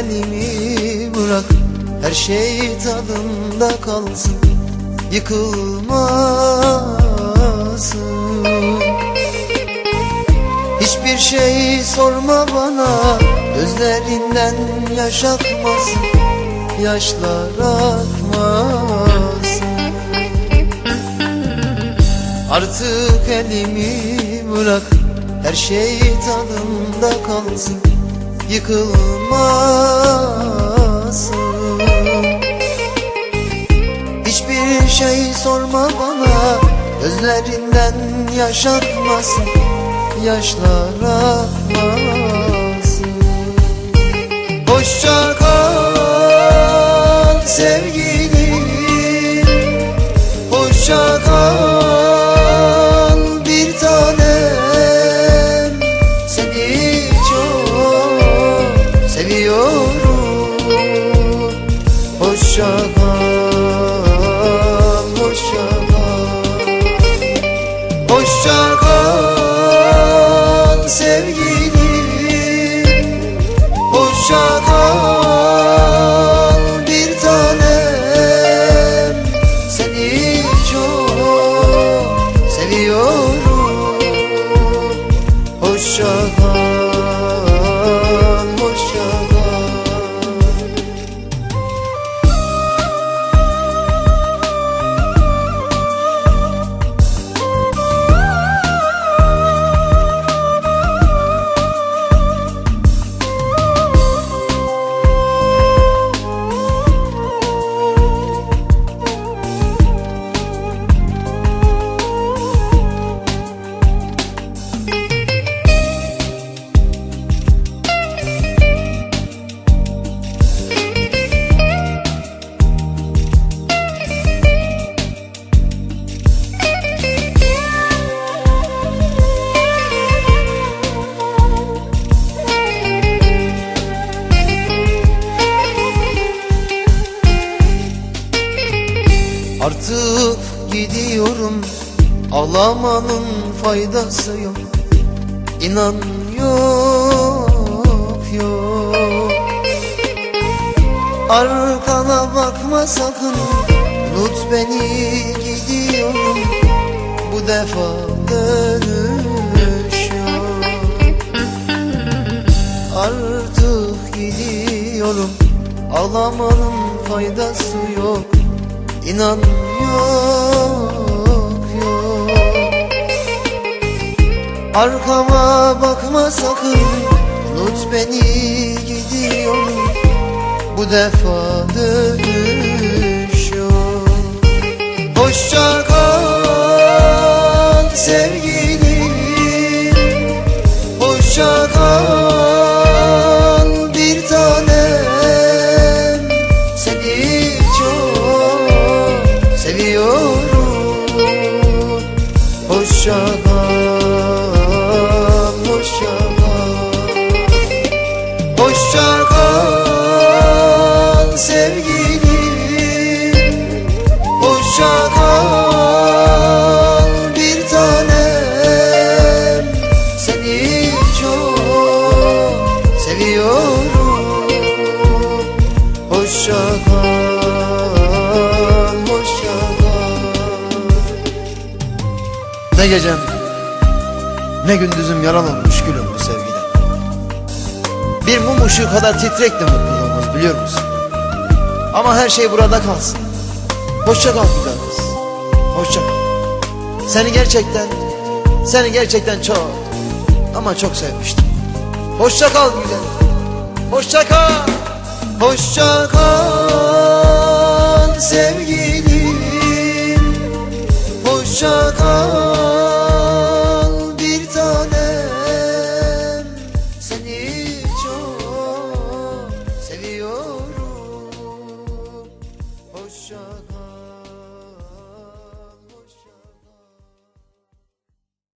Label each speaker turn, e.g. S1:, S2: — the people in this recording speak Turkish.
S1: Elimi bırak. Her şey tadında kalsın Yıkılmasın. Hiçbir şey sorma bana Gözlerinden yaş akmasın Yaşlar akmasın. Artık elimi bırak Her şey tadında kalsın Yıkılmasın. Hiçbir şey sorma bana Gözlerinden yaş akmasın Yaşlar akmasın Artık gidiyorum Ağlamanın faydası yok. İnan yok yok. Arkana bakma sakın Unut beni gidiyorum. Bu defa dönüş yok. Artık gidiyorum Ağlamanın faydası yok İnan yok yok. Arkama bakma sakın. Unut beni gidiyorum. Bu defa dönüş
S2: Ne gecem ne gündüzüm yalan olmuş gülüm bu sevgide. Bir mum ışığı kadar titrekti mutluluğumuz biliyor musun? Ama her şey burada kalsın. Hoşça kal güzel kız. Hoşça kal. Seni gerçekten Seni gerçekten çok Ama çok sevmiştim. Hoşça kal güzel Hoşça kal.
S1: Hoşça kal sevgilim